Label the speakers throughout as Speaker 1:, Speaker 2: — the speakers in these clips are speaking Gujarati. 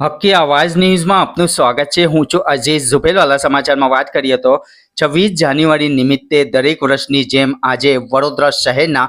Speaker 1: હક્કી આવાજ ન્યૂઝમાં આપનું સ્વાગત છે. હું છું અજીઝ ઝુબેલવાલા સમાચારમાં વાત કરીએ તો છવ્વીસ જાન્યુઆરી નિમિત્તે દરેક વર્ષની જેમ આજે વડોદરા શહેરના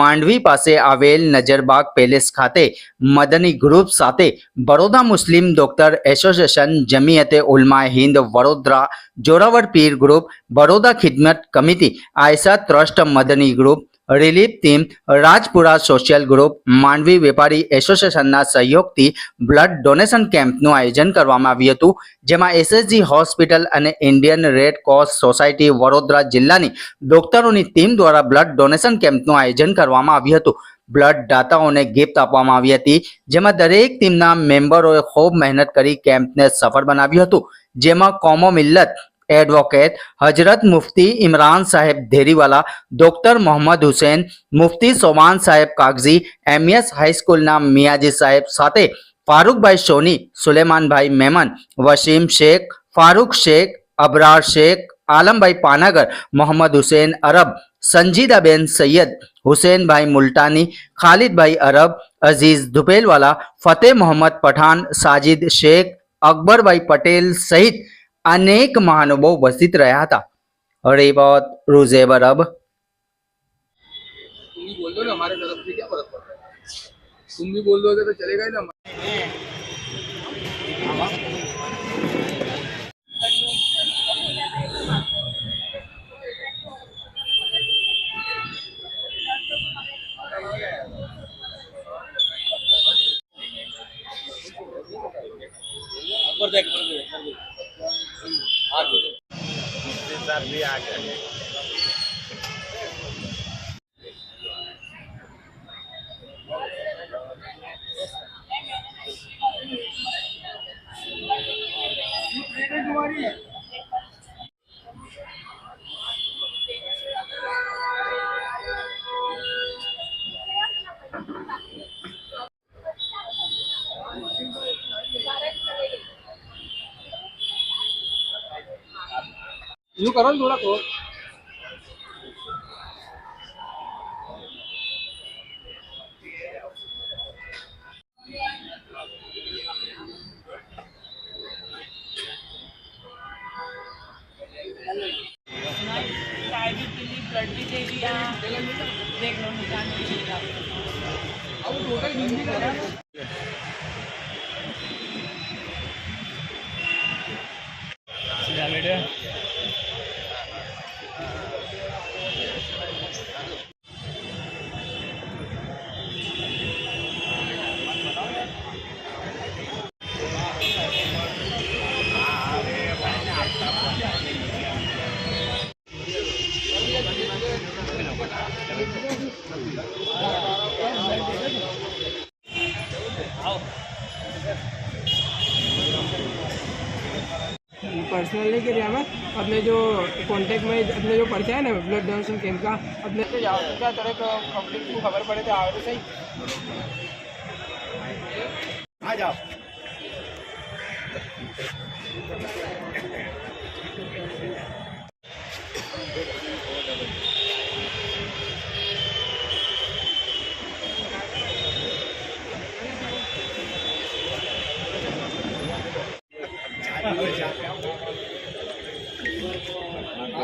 Speaker 1: માંડવી પાસે આવેલ નજરબાગ પેલેસ ખાતે મદની ગ્રુપ સાથે Baroda Muslim doctor association Jamiat Ulama Hind Vadodara Joravar Pir group, Baroda Khidmat committee, Aysa trust Madni group relief team Rajpura social group Mandvi વેપારી એસોસિએશનના સહયોગથી બ્લડ ડોનેશન કેમ્પનું આયોજન કરવામાં આવ્યું હતું, જેમાં એસએસજી હોસ્પિટલ અને Indian Red Cross Society Vadodara જિલ્લાની ડોક્ટરોની ટીમ દ્વારા બ્લડ ડોનેશન કેમ્પનું આયોજન કરવામાં આવ્યું હતું. બ્લડ દાતાઓને ગિફ્ટ આપવામાં આવી હતી, જેમાં દરેક ટીમના મેમ્બરોએ ખૂબ મહેનત કરી કેમ્પને સફળ બનાવ્યું હતું, જેમાં કોમો મિલ્લત એડવોકેટ હજરત મુફતી ઇમરાન સાહેબ ધેરીવાલા ડોક્ટર મોહમ્મદ હુસેન મુફતી સોમાન સાહેબ કાગઝી એમએસ હાઈસ્કૂલના મિયાજી સાહેબ સાથે ફારૂકભાઈ સોની સુલેમાનભાઈ મેમન વસીમ શેખ ફારૂક શેખ અબરાર શેખ આલમભાઈ પાનાગર મોહમ્મદ હુસેન અરબ સંજીદાબેન સૈયદ હુસેનભાઈ મુલટાની ખાલિદભાઈ અરબ અઝીઝ ધુપેલવાલા ફતેહ મોહમ્મદ પઠાણ સાજિદ શેખ અકબરભાઈ પટેલ સહિત અનેક મહાનુભાવો ઉપસ્થિત રહ્યા હતા રિપોર્ટ રૂઝેબ અરબ
Speaker 2: तुम भी बोल दो ना हमारे तरफ से क्या फर्क पड़ता है तुम भी बोल दोगे तो चलेगा ही ना reacted યુ કરો ને થોડાક
Speaker 3: થોડ બ્લડ બી દેવી આ બેકગ્રાઉન્ડ दे दिया देख लो निशान भी दिया
Speaker 2: अब टोटल हिंदी का है
Speaker 4: पर्सनल नहीं किया हमें अपने जो कॉन्टेक्ट में अपने जो पर्चा है ना ब्लड डोनेशन कैंप का अपने तो जाओ तो क्या तरह का पब्लिक को खबर पड़े तो आओ तो सही आ जाओ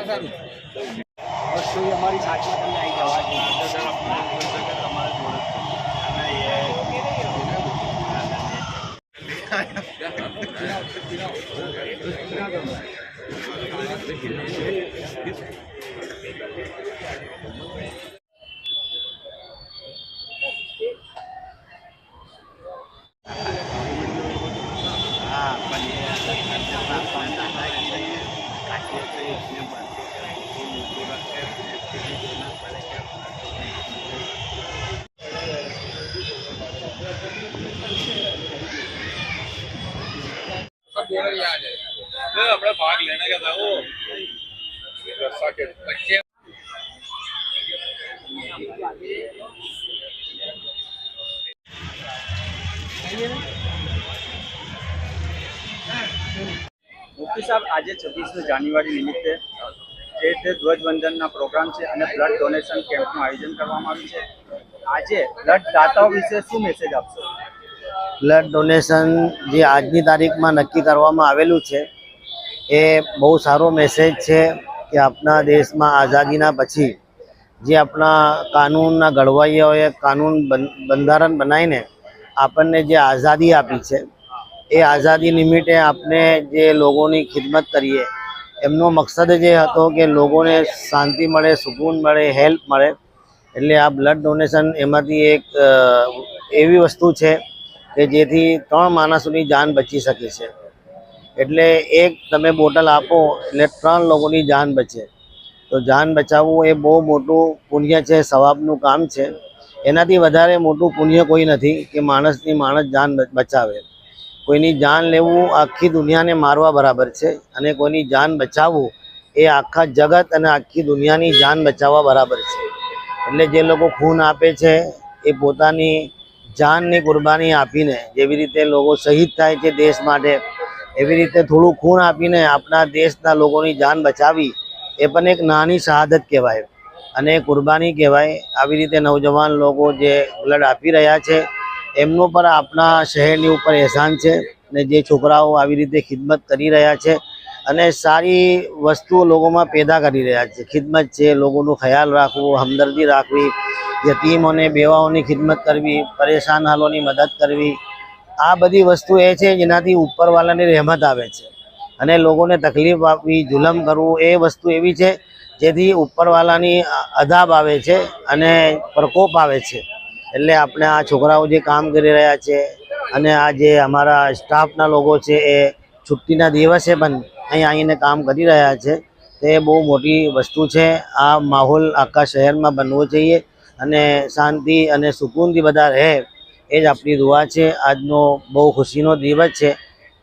Speaker 2: સારું વસ્તુ અમારી સાચમાં તમને આવી જવા અમારા જોડે अपना भाग लेने का था वो बच्चे
Speaker 1: મુફતી સાહેબ આજે છવ્વીસમી જાન્યુઆરી નિમિત્તે જે તે ધ્વજવંદનના પ્રોગ્રામ છે અને બ્લડ ડોનેશન કેમ્પનું આયોજન કરવામાં આવ્યું છે આજે બ્લડ દાતાઓ વિશે શું મેસેજ આપશો
Speaker 5: બ્લડ ડોનેશન જે આજની તારીખમાં નક્કી કરવામાં આવેલું છે, એ બહુ સારો મેસેજ છે કે આપણા દેશમાં આઝાદીના પછી જે આપણા કાનૂનના ઘડવૈયાઓએ કાનૂન બંધારણ બનાવીને આપણને જે આઝાદી આપી છે, એ આઝાદી નિમિત્તે આપણે જે લોકોની ખિદમત કરીએ, એમનો મકસદ જે હતો કે લોકોને શાંતિ મળે, સુકૂન મળે, હેલ્પ મળે, એટલે આ બ્લડ ડોનેશન એમાંથી એક એવી વસ્તુ છે કે જેથી ત્રણ માણસોની જાન બચી શકે છે. એટલે એક તમે બોટલ આપો એટલે ત્રણ લોકોની જાન બચે. તો જાન બચાવવું એ બહુ મોટું પુણ્ય છે, સવાબનું કામ છે. એનાથી વધારે મોટું પુણ્ય કોઈ નથી કે માણસની માણસ જાન બચાવે. કોઈની જાન લેવું આખી દુનિયાને મારવા બરાબર છે અને કોઈની જાન બચાવવું એ આખા જગત અને આખી દુનિયાની જાન બચાવવા બરાબર છે. એટલે જે લોકો ખૂન આપે છે એ પોતાની જાનની કુરબાની આપીને જેવી રીતે લોકો શહીદ થાય છે દેશ માટે, એવી રીતે થોડું ખૂન આપીને આપણા દેશના લોકોની જાન બચાવી, એ પણ એક નાની શહાદત કહેવાય. અને કુરબાની કહેવાય આવી રીતે નવજવાન લોકો જે બ્લડ આપી રહ્યા છે, એમનો પણ આપણા શહેરની ઉપર એહસાન છે ને જે છોકરાઓ આવી રીતે ખિદમત કરી રહ્યા છે અને સારી વસ્તુઓ લોકોમાં પેદા કરી રહ્યા છે. ખિદમત છે, લોકોનું ખ્યાલ રાખવું, હમદર્દી રાખવી યતીમોને બેવાઓની ખિદમત કરવી, પરેશાન હાલોની મદદ કરવી, આ બધી વસ્તુ એ છે જેનાથી ઉપરવાળાની રહેમત આવે છે. અને લોકોને તકલીફ આપવી, જુલમ કરવું એ વસ્તુ એવી છે જેથી ઉપરવાળાની અદાબ આવે છે અને પ્રકોપ આવે છે. એટલે આપણે આ છોકરાઓ જે કામ કરી રહ્યા છે અને આ જે અમારા સ્ટાફના લોકો છે એ છુટ્ટીના દિવસે પણ અહીં આવીને કામ કરી રહ્યા છે, તે બહુ મોટી વસ્તુ છે. આ માહોલ આખા શહેરમાં બનવો જોઈએ. અને શાંતિ અને સુકૂનથી બધા રહે એ જ આપણી દુઆ છે. આજનો બહુ ખુશીનો દિવસ છે.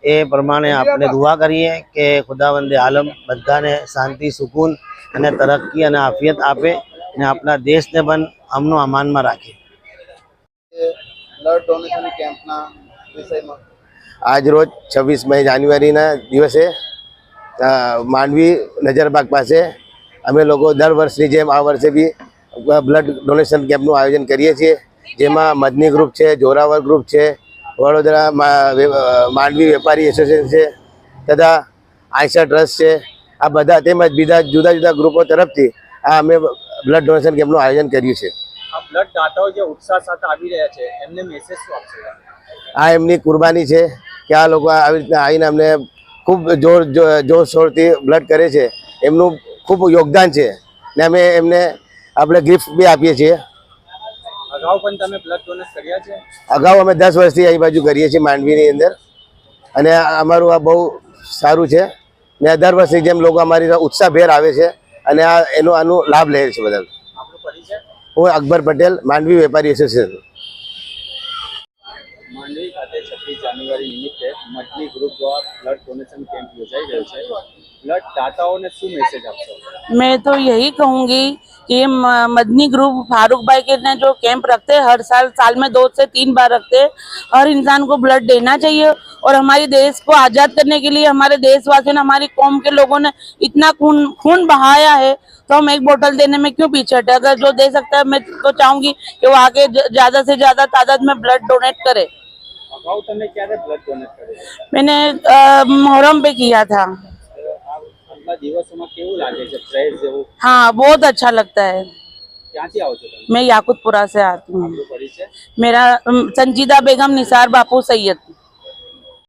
Speaker 5: એ પ્રમાણે આપણે દુઆ કરીએ કે ખુદાવંદે આલમ બધાને શાંતિ સુકૂન અને તરક્કી અને આફિયત આપે અને આપણા દેશને પણ અમનો અમાનમાં રાખે.
Speaker 6: આજ રોજ છવ્વીસમી જાન્યુઆરીના દિવસે માંડવી નજરબાગ પાસે અમે લોકો દર વર્ષની જેમ આ વર્ષે બી બ્લડ ડોનેશન કેમ્પનું આયોજન કરીએ છીએ. જેમાં મદની ગ્રુપ છે જોરાવર ગ્રુપ છે વડોદરા માંડવી વેપારી એસોસિએશન છે તથા આયસા ટ્રસ્ટ છે. આ બધા તેમજ બીજા જુદા જુદા ગ્રુપો તરફથી આ અમે બ્લડ ડોનેશન કેમ્પનું આયોજન કર્યું છે.
Speaker 7: આ બ્લડ દાતાઓ જે ઉત્સાહ સાથે આવી રહ્યા છે એમને મેસેજ શું આપશે?
Speaker 6: આ એમની કુરબાની છે કે આ લોકો આવી રીતના આવીને અમને ખૂબ જોર જોરશોરથી બ્લડ કરે છે. એમનું ખૂબ યોગદાન છે. ને અમે એમને આપણે ગિફ્ટ બી આપીએ છીએ.
Speaker 7: અગાઉ પણ તમે બ્લડ ડોનેટ કર્યા છે?
Speaker 6: અગાઉ અમે દસ વર્ષથી અહીં બાજુ કરીએ છીએ માંડવીની અંદર. અને અમારું આ બહુ સારું છે. ને દર વર્ષની જેમ લોકો અમારી ઉત્સાહભેર આવે છે અને આ એનો આનો લાભ લે છે બધા. હું અકબર પટેલ માંડવી વેપારી એસોસિએશન
Speaker 7: માંડવી ખાતે છવ્વીસ જાન્યુઆરી નિમિત્તે મટલી ગ્રુપ દ્વારા બ્લડ ડોનેશન કેમ્પ યોજાઈ રહ્યો છે. દાતાઓને શું મેસેજ આપશો
Speaker 3: मैं तो यही कहूँगी कि ये म- मदनी ग्रुप फारूक भाई के ने जो कैंप रखते हैं हर साल साल में दो से तीन बार रखते हैं हर इंसान को ब्लड देना चाहिए और हमारे देश को आज़ाद करने के लिए हमारे देशवासियों ने हमारी कौम के लोगों ने इतना खून खून बहाया है तो हम एक बोतल देने में क्यों पीछे हटे अगर जो दे सकता है मैं तो चाहूंगी कि वो आगे ज- ज्यादा से ज्यादा तादाद में ब्लड डोनेट करे
Speaker 7: અગાઉ તમે ક્યારે બ્લડ ડોનેટ કર્યું
Speaker 3: मैंने अ, मुहर्रम पे किया था
Speaker 7: આ આજના દિવસોમાં કેવું લાગે છે ફ્રેશ જેવું
Speaker 3: हाँ बहुत अच्छा लगता है
Speaker 7: ક્યાંથી આવો છો તમે
Speaker 3: मैं याकुतपुरा से आती हूँ
Speaker 7: આપણો પરિચય
Speaker 3: मेरा अम, संजीदा बेगम निसार बापू सैयद